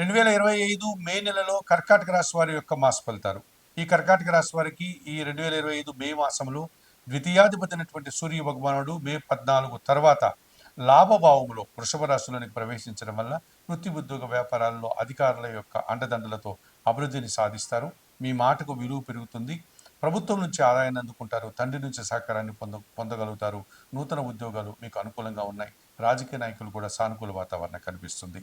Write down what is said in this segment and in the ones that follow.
రెండు వేల ఇరవై ఐదు మే నెలలో కర్కాటక రాశి వారి యొక్క మాస ఫలితాలు. ఈ కర్కాటక రాశి వారికి ఈ రెండు వేల ఇరవై ఐదు మే మాసంలో ద్వితీయాధిపతినటువంటి సూర్య భగవానుడు మే పద్నాలుగు తర్వాత లాభభావములో వృషభ రాశిలోనికి ప్రవేశించడం వల్ల వృత్తి ఉద్యోగ వ్యాపారాల్లో అధికారుల యొక్క అండదండలతో అభివృద్ధిని సాధిస్తారు. మీ మాటకు విలువ పెరుగుతుంది. ప్రభుత్వం నుంచి ఆదాయాన్ని అందుకుంటారు. తండ్రి నుంచి సహకారాన్ని పొంద పొందగలుగుతారు. నూతన ఉద్యోగాలు మీకు అనుకూలంగా ఉన్నాయి. రాజకీయ నాయకులు కూడా సానుకూల వాతావరణం కనిపిస్తుంది.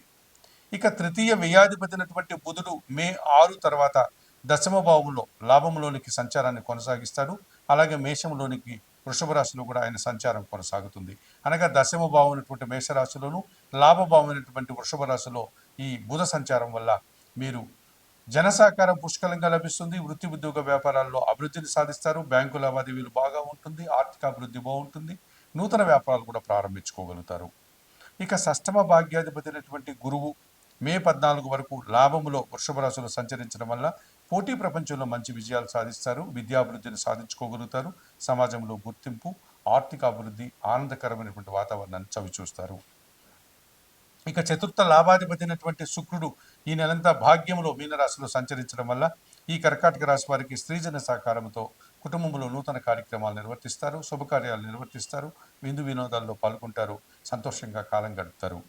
ఇక తృతీయ వ్యయాధిపతినటువంటి బుధుడు మే ఆరు తర్వాత దశమ భావంలో లాభంలోనికి సంచారాన్ని కొనసాగిస్తాడు. అలాగే మేషంలోనికి వృషభ రాశిలో కూడా ఆయన సంచారం కొనసాగుతుంది. అనగా దశమ భావం అయినటువంటి మేషరాశిలోను లాభభావం అయినటువంటి వృషభ రాశిలో ఈ బుధ సంచారం వల్ల మీరు జనసాకారం పుష్కలంగా లభిస్తుంది. వృత్తి ఉద్యోగ వ్యాపారాల్లో అభివృద్ధిని సాధిస్తారు. బ్యాంకు లావాదేవీలు బాగా ఉంటుంది. ఆర్థిక అభివృద్ధి బాగుంటుంది. నూతన వ్యాపారాలు కూడా ప్రారంభించుకోగలుగుతారు. ఇక సష్టమ భాగ్యాధిపతి అయినటువంటి గురువు మే పద్నాలుగు వరకు లాభములో వృషభ రాశులు సంచరించడం వల్ల పోటీ ప్రపంచంలో మంచి విజయాలు సాధిస్తారు విద్యాభివృద్ధిని సాధించుకోగలుగుతారు సమాజంలో గుర్తింపు ఆర్థిక అభివృద్ధి ఆనందకరమైనటువంటి వాతావరణాన్ని చవిచూస్తారు. ఇక చతుర్థ లాభాధిపతి అయినటువంటి శుక్రుడు ఈ నెలంతా భాగ్యంలో మీనరాశిలో సంచరించడం వల్ల ఈ కర్కాటక రాశి వారికి స్త్రీజన సహకారంతో కుటుంబంలో నూతన కార్యక్రమాలు నిర్వర్తిస్తారు శుభకార్యాలు నిర్వర్తిస్తారు విందు వినోదాల్లో పాల్గొంటారు సంతోషంగా కాలం గడుపుతారు.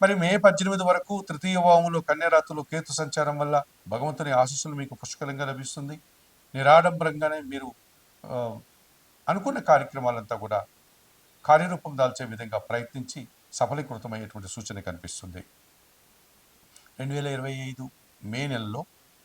మరి మే పద్దెనిమిది వరకు తృతీయ వాములో కన్యరాత్రులు కేతు సంచారం వల్ల భగవంతుని ఆశీస్సులు మీకు పుష్కలంగా లభిస్తుంది. నిరాడంబరంగానే మీరు అనుకున్న కార్యక్రమాలంతా కూడా కార్యరూపం దాల్చే విధంగా ప్రయత్నించి సఫలీకృతమయ్యేటువంటి సూచన కనిపిస్తుంది. రెండు వేల ఇరవై ఐదు మే నెలలో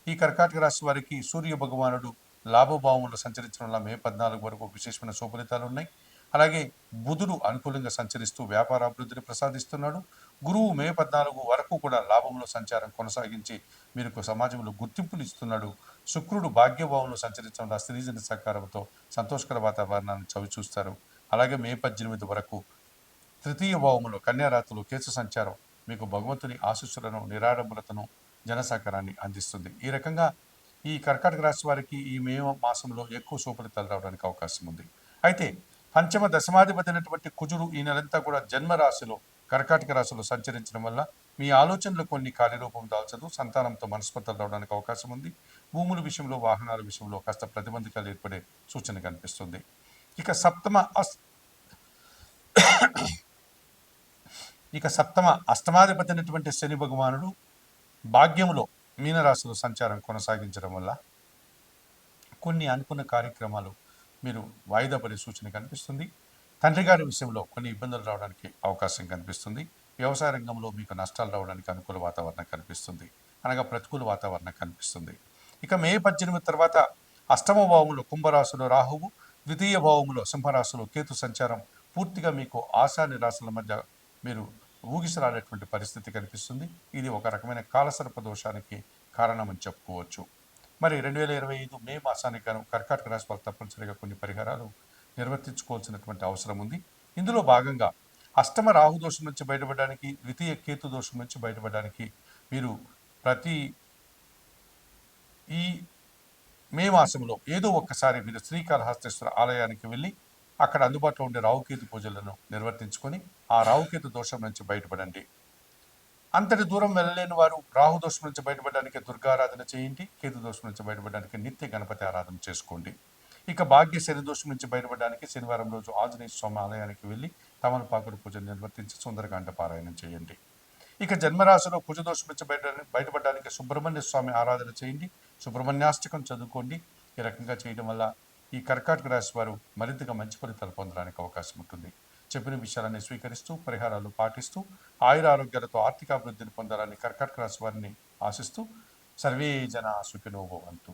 ఈ కర్కాటక రాశి వారికి సూర్య భగవానుడు లాభభావంలో సంచరించడం వల్ల మే పద్నాలుగు వరకు విశేషమైన శుభలితాలు ఉన్నాయి అలాగే బుధుడు అనుకూలంగా సంచరిస్తూ వ్యాపార అభివృద్ధిని ప్రసాదిస్తున్నాడు. గురువు మే పద్నాలుగు వరకు కూడా లాభంలో సంచారం కొనసాగించి మీకు సమాజంలో గుర్తింపులు ఇస్తున్నాడు శుక్రుడు భాగ్యభావంలో సంచరించడం వల్ల స్త్రీజన సహకారంతో సంతోషకర వాతావరణాన్ని చవిచూస్తారు. అలాగే మే పద్దెనిమిది వరకు తృతీయ భావములో కన్యారాతులు కేసు సంచారం మీకు భగవంతుని ఆశీస్సులను నిరాడంబరతను జనసహకారాన్ని అందిస్తుంది. ఈ రకంగా ఈ కర్కాటక రాశి వారికి ఈ మే మాసంలో ఎక్కువ సుఫలితాలు రావడానికి అవకాశం ఉంది. అయితే పంచమ దశమాధిపతి అయినటువంటి కుజుడు ఈ నెలంతా కూడా జన్మ రాశిలో కర్కాటక రాశిలో సంచరించడం వల్ల మీ ఆలోచనలు కొన్ని కార్యరూపం దాల్చదు సంతానంతో మనస్పర్ధలు రావడానికి అవకాశం ఉంది. భూముల విషయంలో వాహనాల విషయంలో కాస్త ప్రతిబంధకాలు ఏర్పడే సూచన కనిపిస్తుంది. ఇక సప్తమ అస్ ఇక సప్తమ అష్టమాధిపతి అయినటువంటి శని భగవానుడు భాగ్యంలో మీనరాశిలో సంచారం కొనసాగించడం వల్ల కొన్ని అనుకున్న కార్యక్రమాలు మీరు వాయిదా పడే సూచన కనిపిస్తుంది. తండ్రి గారి విషయంలో కొన్ని ఇబ్బందులు రావడానికి అవకాశం కనిపిస్తుంది. వ్యవసాయ రంగంలో మీకు నష్టాలు రావడానికి అనుకూల వాతావరణం కనిపిస్తుంది. అనగా ప్రతికూల వాతావరణం కనిపిస్తుంది. ఇక మే పద్దెనిమిది తర్వాత అష్టమ భావములో కుంభరాశిలో రాహువు ద్వితీయ భావములో సింహరాశిలో కేతు సంచారం పూర్తిగా మీకు ఆశా నిరాశల మధ్య మీరు ఊగిసలాడేటువంటి పరిస్థితి కనిపిస్తుంది. ఇది ఒక రకమైన కాలసర్ప దోషానికి కారణమని చెప్పుకోవచ్చు. మరి రెండు వేల ఇరవై ఐదు మే మాసానికి కర్కాటక రాశి వారు తప్పనిసరిగా కొన్ని పరిహారాలు నిర్వర్తించుకోవాల్సినటువంటి అవసరం ఉంది. ఇందులో భాగంగా అష్టమ రాహు దోషం నుంచి బయటపడడానికి ద్వితీయ కేతు దోషం నుంచి బయటపడడానికి మీరు ప్రతి ఈ మే మాసంలో ఏదో ఒక్కసారి మీరు శ్రీకాళహస్తేశ్వర ఆలయానికి వెళ్ళి అక్కడ అందుబాటులో ఉండే రావుకేతు పూజలను నిర్వర్తించుకొని ఆ రావుకేతు దోషం నుంచి బయటపడండి. అంతటి దూరం వెళ్ళలేని వారు రాహు దోషం నుంచి బయటపడడానికి దుర్గారాధన చేయండి కేతు దోషం నుంచి బయటపడడానికి నిత్య గణపతి ఆరాధన చేసుకోండి. ఇక భాగ్య శని నుంచి బయటపడడానికి శనివారం రోజు ఆంజనేయ స్వామి ఆలయానికి వెళ్ళి తమలపాకుడు పూజను నిర్వర్తించి సుందరకాండ పారాయణం చేయండి. ఇక జన్మరాశిలో కుజదోషం నుంచి బయట బయటపడడానికి సుబ్రహ్మణ్య స్వామి ఆరాధన చేయండి. సుబ్రహ్మణ్యాష్టకం చదువుకోండి. ఈ రకంగా చేయడం వల్ల ఈ కర్కాటక రాశి వారు మరింతగా మంచి ఫలితాలు పొందడానికి అవకాశం ఉంటుంది. చెప్పిన విషయాలన్నీ స్వీకరిస్తూ పరిహారాలు పాటిస్తూ ఆయుర ఆరోగ్యాలతో ఆర్థికాభివృద్ధిని పొందాలని కర్కాటక రాశి వారిని ఆశిస్తూ సర్వే జన సుఖినోభవంతు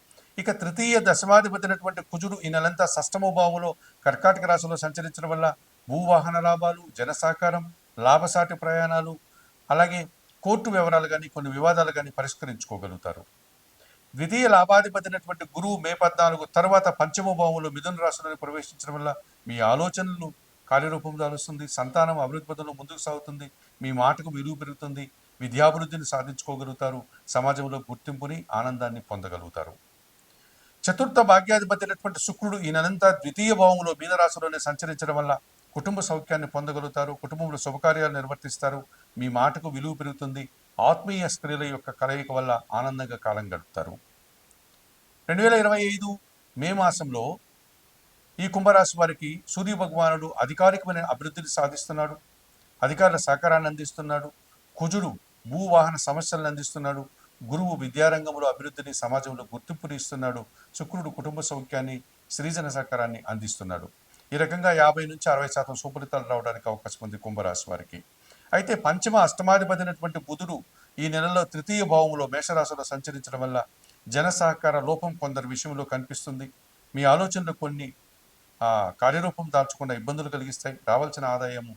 ఇక తృతీయ దశమాధిపతి అయినటువంటి కుజుడు ఈ నెలంతా షష్టమ భావంలో కర్కాటక రాశిలో సంచరించడం వల్ల భూవాహన లాభాలు జనసాకారం లాభసాటి ప్రయాణాలు అలాగే కోర్టు వివరాలు కానీ కొన్ని వివాదాలు కానీ పరిష్కరించుకోగలుగుతారు. ద్వితీయ లాభాధిపతి అయినటువంటి గురువు మే పద్నాలుగు తర్వాత పంచమ భావంలో మిథున రాశిలోని ప్రవేశించడం వల్ల మీ ఆలోచనలు కార్యరూపం దాలుస్తుంది సంతానం అభివృద్ధి పదంలో ముందుకు సాగుతుంది మీ మాటకు విలువ పెరుగుతుంది విద్యాభివృద్ధిని సాధించుకోగలుగుతారు సమాజంలో గుర్తింపుని ఆనందాన్ని పొందగలుగుతారు. చతుర్థ భాగ్యాధిపతి అయినటువంటి శుక్రుడు ఈయనంతా ద్వితీయ భావంలో మీనరాశిలోనే సంచరించడం వల్ల కుటుంబ సౌఖ్యాన్ని పొందగలుగుతారు కుటుంబంలో శుభకార్యాలు నిర్వర్తిస్తారు మీ మాటకు విలువ పెరుగుతుంది ఆత్మీయ స్త్రీల యొక్క కలయిక వల్ల ఆనందంగా కాలం గడుపుతారు. రెండు వేల ఇరవై ఐదు మే మాసంలో ఈ కుంభరాశి వారికి సూర్య భగవానుడు అధికారికమైన అభివృద్ధిని సాధిస్తున్నాడు అధికారుల సహకారాన్ని అందిస్తున్నాడు కుజుడు భూవాహన సమస్యలను అందిస్తున్నాడు గురువు విద్యారంగంలో అభివృద్ధిని సమాజంలో గుర్తింపుని ఇస్తున్నాడు. శుక్రుడు కుటుంబ సౌఖ్యాన్ని సృజన సహకారాన్ని అందిస్తున్నాడు. ఈ రకంగా యాభై నుంచి అరవై శాతం సుఫలితాలు రావడానికి అవకాశం ఉంది కుంభరాశి వారికి. అయితే పంచమ అష్టమాధిపతినటువంటి బుధుడు ఈ నెలలో తృతీయ భావంలో మేషరాశిలో సంచరించడం వల్ల జన సహకార లోపం కొందరి విషయంలో కనిపిస్తుంది. మీ ఆలోచనలు కొన్ని కార్యరూపం దాల్చకుండా ఇబ్బందులు కలిగిస్తాయి. రావాల్సిన ఆదాయం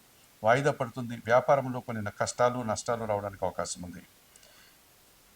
వాయిదా పడుతుంది. వ్యాపారంలో కొన్ని కష్టాలు నష్టాలు రావడానికి అవకాశం ఉంది.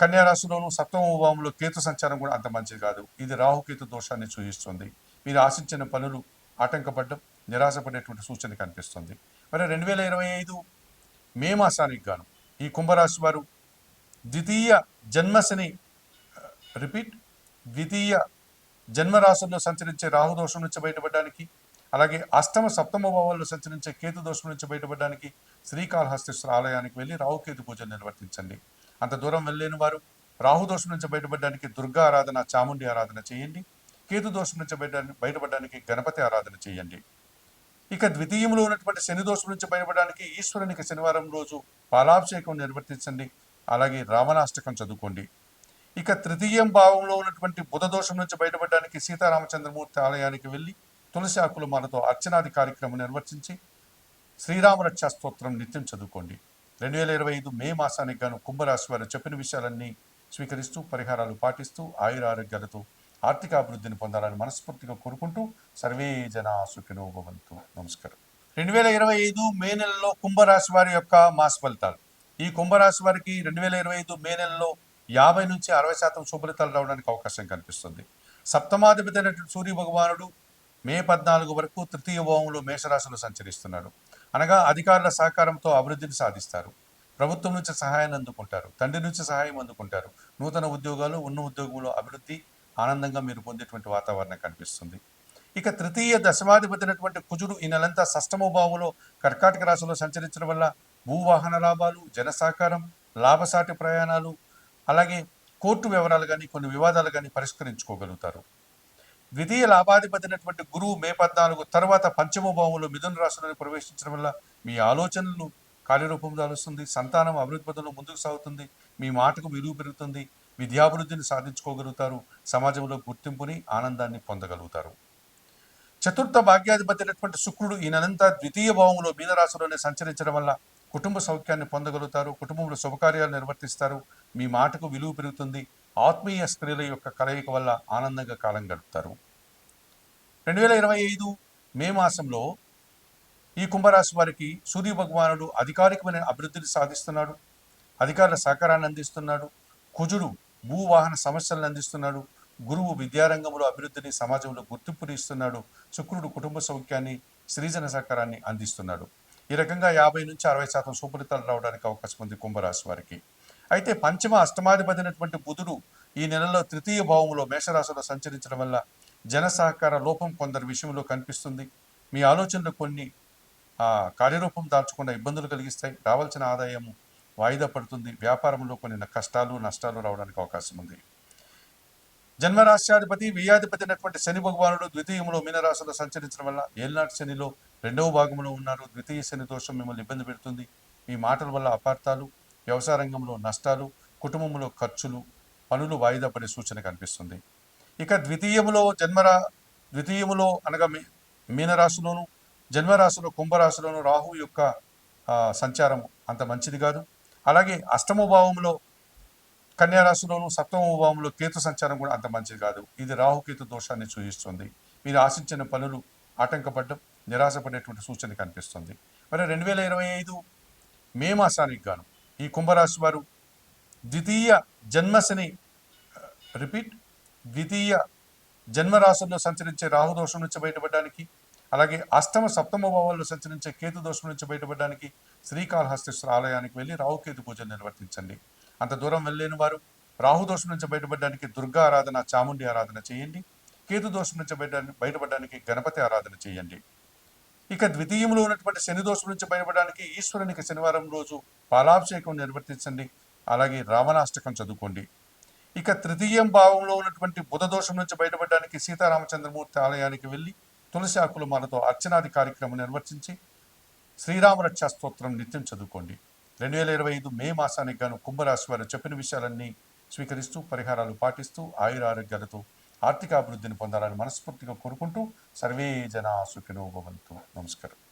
కన్యా రాశిలోను సప్తమ భావంలో కేతు సంచారం కూడా అంత మంచిది కాదు. ఇది రాహుకేతు దోషాన్ని సూచిస్తుంది. మీరు ఆశించిన పనులు ఆటంకపడ్డం నిరాశపడేటువంటి సూచన కనిపిస్తుంది. మరి రెండు వేల ఇరవై ఐదు మే మాసానికి గాను ఈ కుంభరాశి వారు ద్వితీయ జన్మశని రిపీట్ ద్వితీయ జన్మరాశుల్లో సంచరించే రాహు దోషం నుంచి బయటపడడానికి అలాగే అష్టమ సప్తమ భావాల్లో సంచరించే కేతు దోషం నుంచి బయటపడడానికి శ్రీకాళహస్తీశ్వర ఆలయానికి వెళ్ళి రాహుకేతు పూజలు నిర్వర్తించండి. అంత దూరం వెళ్ళలేని వారు రాహుదోషం నుంచి బయటపడడానికి దుర్గా ఆరాధన చాముండి ఆరాధన చేయండి. కేతు దోషం నుంచి బయట బయటపడడానికి గణపతి ఆరాధన చేయండి. ఇక ద్వితీయంలో ఉన్నటువంటి శని దోషం నుంచి బయటపడడానికి ఈశ్వరునికి శనివారం రోజు పాలాభిషేకం నిర్వర్తించండి. అలాగే రావణాష్టకం చదువుకోండి. ఇక తృతీయం భావంలో ఉన్నటువంటి బుధ దోషం నుంచి బయటపడడానికి సీతారామచంద్రమూర్తి ఆలయానికి వెళ్ళి తులసి ఆకుల మనతో అర్చనాది కార్యక్రమం నిర్వర్తించి శ్రీరామరక్ష స్తోత్రం నిత్యం చదువుకోండి. రెండు వేల ఇరవై ఐదు మే మాసానికి గాను కుంభరాశి వారు చెప్పిన విషయాలన్నీ స్వీకరిస్తూ పరిహారాలు పాటిస్తూ ఆయుర ఆరోగ్యాలతో ఆర్థిక అభివృద్ధిని పొందాలని మనస్ఫూర్తిగా కోరుకుంటూ సర్వే జన సుఖినో భవంతు నమస్కారం. రెండు వేల ఇరవై ఐదు మే నెలలో కుంభరాశి వారి యొక్క మాస ఫలితాలు. ఈ కుంభరాశి వారికి రెండు వేల ఇరవై ఐదు మే నెలలో యాభై నుంచి అరవై శాతం శుభలితాలు రావడానికి అవకాశం కనిపిస్తుంది. సప్తమాధిపతి అయినటువంటి సూర్య భగవానుడు మే పద్నాలుగు వరకు తృతీయ భావంలో మేషరాశిలో సంచరిస్తున్నాడు. అనగా అధికారుల సహకారంతో అభివృద్ధిని సాధిస్తారు. ప్రభుత్వం నుంచి సహాయాన్ని అందుకుంటారు. తండ్రి నుంచి సహాయం అందుకుంటారు. నూతన ఉద్యోగాలు ఉన్న ఉద్యోగంలో అభివృద్ధి ఆనందంగా మీరు పొందేటువంటి వాతావరణం కనిపిస్తుంది. ఇక తృతీయ దశమాధిపతి అయినటువంటి కుజుడు ఈ నెలంతా షష్టమ భావంలో కర్కాటక రాశిలో సంచరించడం వల్ల భూవాహన లాభాలు జనసహకారం లాభసాటి ప్రయాణాలు అలాగే కోర్టు వివరాలు కానీ కొన్ని వివాదాలు కానీ పరిష్కరించుకోగలుగుతారు. ద్వితీయ లాభాధిపతి అయినటువంటి గురువు మే పద్నాలుగు తర్వాత పంచమ భావంలో మిథున రాశిలోని ప్రవేశించడం వల్ల మీ ఆలోచనలు కార్యరూపం దాలుస్తుంది సంతానం అభివృద్ధి పదంలో ముందుకు సాగుతుంది మీ మాటకు విలువ పెరుగుతుంది విద్యాభివృద్ధిని సాధించుకోగలుగుతారు సమాజంలో గుర్తింపుని ఆనందాన్ని పొందగలుగుతారు. చతుర్థ భాగ్యాధిపతి అయినటువంటి శుక్రుడు ఈ నెలంతా ద్వితీయ భావంలో మీనరాశిలోనే సంచరించడం వల్ల కుటుంబ సౌఖ్యాన్ని పొందగలుగుతారు కుటుంబంలో శుభకార్యాలు నిర్వర్తిస్తారు మీ మాటకు విలువ పెరుగుతుంది ఆత్మీయ స్త్రీల యొక్క కలయిక వల్ల ఆనందంగా కాలం గడుపుతారు. రెండు వేల ఇరవై ఐదు మే మాసంలో ఈ కుంభరాశి వారికి సూర్య భగవానుడు అధికారికమైన అభివృద్ధిని సాధిస్తున్నాడు. అధికారుల సహకారాన్ని అందిస్తున్నాడు. కుజుడు భూవాహన సమస్యలను అందిస్తున్నాడు. గురువు విద్యారంగంలో అభివృద్ధిని సమాజంలో గుర్తింపుని ఇస్తున్నాడు. శుక్రుడు కుటుంబ సౌఖ్యాన్ని సృజన సహకారాన్ని అందిస్తున్నాడు. ఈ రకంగా యాభై నుంచి అరవై శాతం సుఫలితాలు రావడానికి అవకాశం ఉంది కుంభరాశి వారికి. అయితే పంచమ అష్టమాధిపతి అయినటువంటి బుధుడు ఈ నెలలో తృతీయ భావంలో మేషరాశిలో సంచరించడం వల్ల జన సహకార లోపం కొందరి విషయంలో కనిపిస్తుంది. మీ ఆలోచనలు కొన్ని కార్యరూపం దాల్చకుండా ఇబ్బందులు కలిగిస్తాయి. రావాల్సిన ఆదాయం వాయిదా పడుతుంది. వ్యాపారంలో కొన్ని కష్టాలు నష్టాలు రావడానికి అవకాశం ఉంది. జన్మరాశ్యాధిపతి వ్యయాధిపతి అయినటువంటి శని భగవానుడు ద్వితీయంలో మీనరాశిలో సంచరించడం వల్ల ఏళ్ళనాటి శనిలో రెండవ భాగంలో ఉన్నారు. ద్వితీయ శని దోషం మిమ్మల్ని ఇబ్బంది పెడుతుంది. మీ మాటల వల్ల అపార్థాలు వ్యవసాయ రంగంలో నష్టాలు కుటుంబంలో ఖర్చులు పనులు వాయిదా పడే సూచన కనిపిస్తుంది. ఇక ద్వితీయములో జన్మరా ద్వితీయములో అనగా మీ మీనరాశిలోను జన్మరాశిలో కుంభరాశిలోను రాహు యొక్క సంచారం అంత మంచిది కాదు. అలాగే అష్టమ భావంలో కన్యారాశిలోను సప్తమ భావంలో కేతు సంచారం కూడా అంత మంచిది కాదు. ఇది రాహుకేతు దోషాన్ని సూచిస్తుంది. మీరు ఆశించిన పనులు ఆటంకపడడం నిరాశపడేటువంటి సూచన కనిపిస్తుంది. మరి రెండు వేల ఇరవై ఐదు మే మాసానికి గాను ఈ కుంభరాశి వారు ద్వితీయ జన్మశని రిపీట్ ద్వితీయ జన్మరాశుల్లో సంచరించే రాహుదోషం నుంచి బయటపడడానికి అలాగే అష్టమ సప్తమ భావాల్లో సంచరించే కేతు దోషం నుంచి బయటపడడానికి శ్రీకాళహస్తేశ్వర ఆలయానికి వెళ్ళి రాహుకేతు పూజలు నిర్వర్తించండి. అంత దూరం వెళ్ళలేని వారు రాహు దోషం నుంచి బయటపడడానికి దుర్గా ఆరాధన చాముండి ఆరాధన చేయండి. కేతు దోషం నుంచి బయట బయటపడడానికి గణపతి ఆరాధన చేయండి. ఇక ద్వితీయంలో ఉన్నటువంటి శని దోషం నుంచి బయటపడడానికి ఈశ్వరునికి శనివారం రోజు పాలాభిషేకం నిర్వర్తించండి అలాగే రావణాష్టకం చదువుకోండి. ఇక తృతీయం భావంలో ఉన్నటువంటి బుధ దోషం నుంచి బయటపడడానికి సీతారామచంద్రమూర్తి ఆలయానికి వెళ్ళి తులసి ఆకులు మాలతో అర్చనాది కార్యక్రమం నిర్వర్తించి శ్రీరామరక్షా స్తోత్రం నిత్యం చదువుకోండి. రెండు వేల ఇరవై ఐదు మే మాసానికి గాను కుంభరాశి వారు చెప్పిన విషయాలన్నీ స్వీకరిస్తూ పరిహారాలు పాటిస్తూ ఆయుర ఆరోగ్యాలతో ఆర్థిక అభివృద్ధిని పొందాలని మనస్ఫూర్తిగా కోరుకుంటూ సర్వే జన సుఖినో భవంతు. నమస్కారం.